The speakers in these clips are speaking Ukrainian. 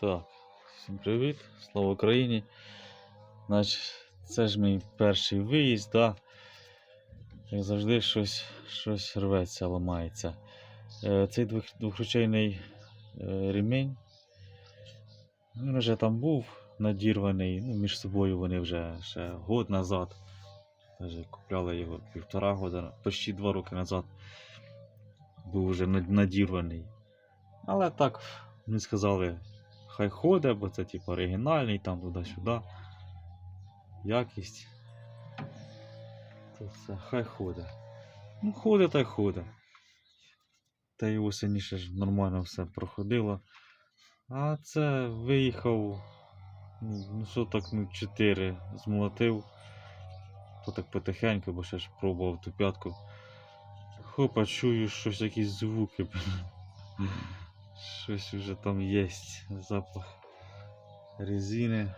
Так, всім привіт, слава Україні. Значить, це ж мій перший виїзд, да. Як завжди щось, щось рветься, ламається. Е, цей двох, двохручейний е, ремінь. Він вже там був надірваний, ну, між собою вони вже ще год назад. Даже купляли його півтора года, почти два роки назад. Був вже надірваний. Але так, мені сказали, хай ходить, бо це типу оригінальний, там туди-сюди. Якість. Це хай ходить. Ну, ходить та й ходить. Та й осені ж нормально все проходило. А це виїхав. Ну, ну ну, 4 змолотив. То так потихеньку, бо ще ж пробував ту п'ятку. Хопа, чую щось якісь звуки. Щось вже там є. Запах резини.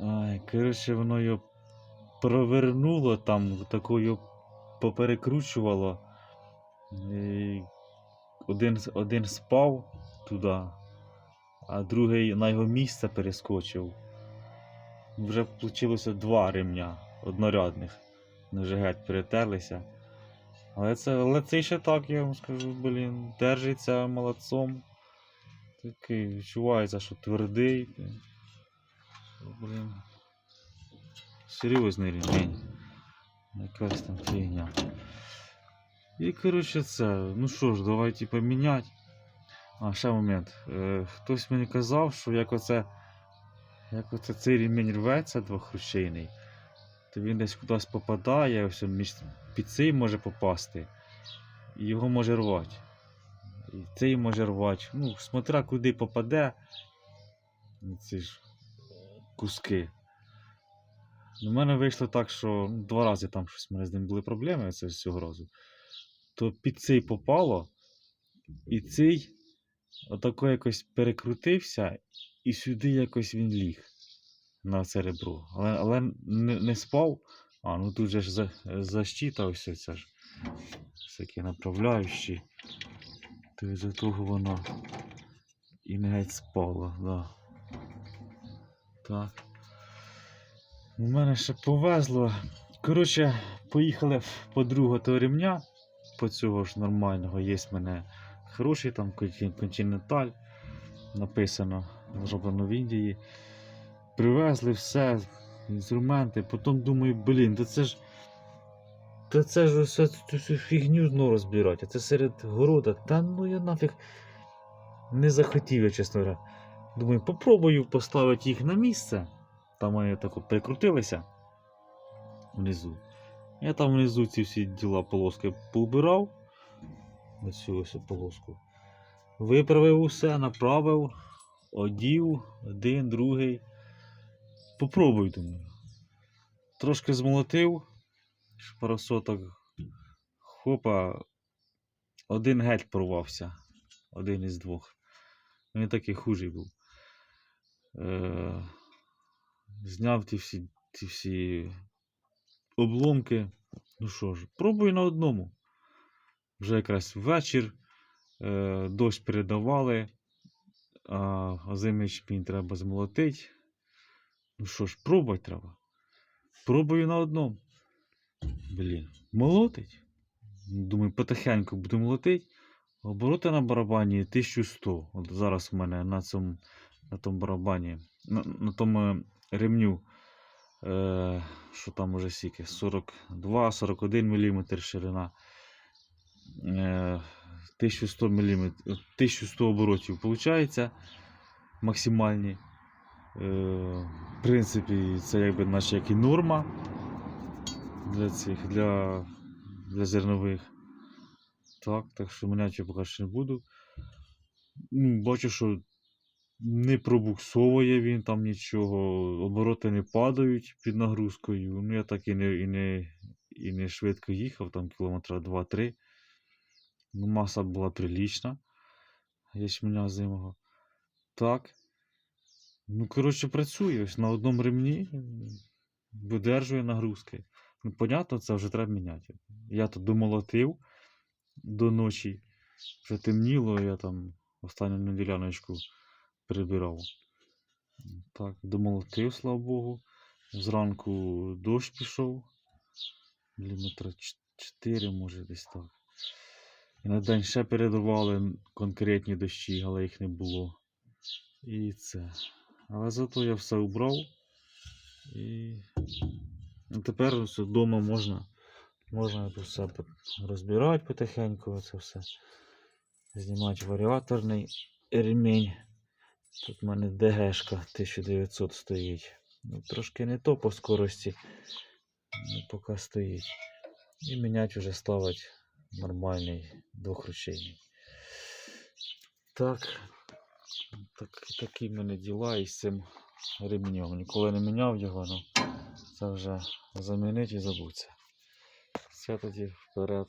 Ай, коротше, воно його провернуло там, такою поперекручувало. І один, один спав туди, а другий на його місце перескочив. Вже вийшло два ремня однорядних. Вони вже геть перетерлися. Але це, але це ще так, я вам скажу, блін, держиться молодцом. Такий відчувається, що твердий. Блін. Серйозний ремінь. Якась там фігня. І коротше це. Ну що ж, давайте поміняти. А, ще момент. Е, хтось мені казав, що як оце, як оце цей ремінь рветься двохручейний, то він десь кудись попадає, ось між під цей може попасти, і його може рвати. І цей може рвати. Ну, смотря куди попаде ці ж куски. У мене вийшло так, що ну, два рази там щось в мене з ним були проблеми, з цього разу. То під цей попало, і цей отако якось перекрутився, і сюди якось він ліг на це ребро. Але, але не, не спав. А, ну тут же ж за, защита ось ж. Всякі направляючі. То із-за того воно і не геть спало, да. Так. У мене ще повезло. Коротше, поїхали по другого ремня. По цього ж нормального. Є в мене хороший там континенталь. Написано, зроблено в Індії. Привезли все, інструменти. Потім думаю, блін, та це ж. Та це ж все цю фігню знову розбирати. А це серед города. Та ну я нафіг не захотів, я, чесно говоря. Думаю, попробую поставити їх на місце. Там вони так от прикрутилися внизу. Я там внизу ці всі діла полоски поубирав. Оцю ось полоску. Виправив усе, направив, одів, один, другий. Попробуй, думаю. Трошки змолотив, пару соток. Хопа, один геть порвався. Один із двох. Він такий хужий був. Е, зняв ті всі, ті всі обломки. Ну що ж, пробую на одному. Вже якраз вечір. Е, дощ передавали, а озимий шпінь треба змолотити. Ну що ж, пробувати треба. Пробую на одному. Блін, молотить. Думаю, потихеньку буду молотити. Обороти на барабані 1100. От зараз у мене на цьому на тому барабані, на, на тому ремню, е, що там уже сіки, 42-41 мм ширина. Е, 1100 мм, 1100 оборотів виходить максимальні. Е, в принципі, це якби наче як і норма для цих, для, для зернових. Так, так що міняти я поки що не буду. Ну, бачу, що не пробуксовує він там нічого, обороти не падають під нагрузкою. Ну, я так і не, і не, і не швидко їхав, там кілометра 2-3. Ну, маса була прилічна. Ячменя зимого. Так. Ну, коротше, працює ось на одному ремні. Видержує нагрузки. Ну, понятно, це вже треба міняти. Я тут домолотив до ночі. Вже темніло, я там Останню на діляночку прибирав. Так, домолотив, слава Богу. Зранку дощ пішов. Міліметра 4, може десь так. І на день ще передавали конкретні дощі, але їх не було. І це. Але зато я все убрав. І ну, тепер ось вдома можна, можна тут все розбирати потихеньку, це все. Знімати варіаторний ремінь. Тут в мене ДГшка 1900 стоїть. Ну, трошки не то по скорості. Ну, поки стоїть. І міняти вже ставить нормальний двохручейний. Так. Так. Такі в мене діла із цим ремнем. Ніколи не міняв його, але це вже замінить і забуться. Все тоді вперед.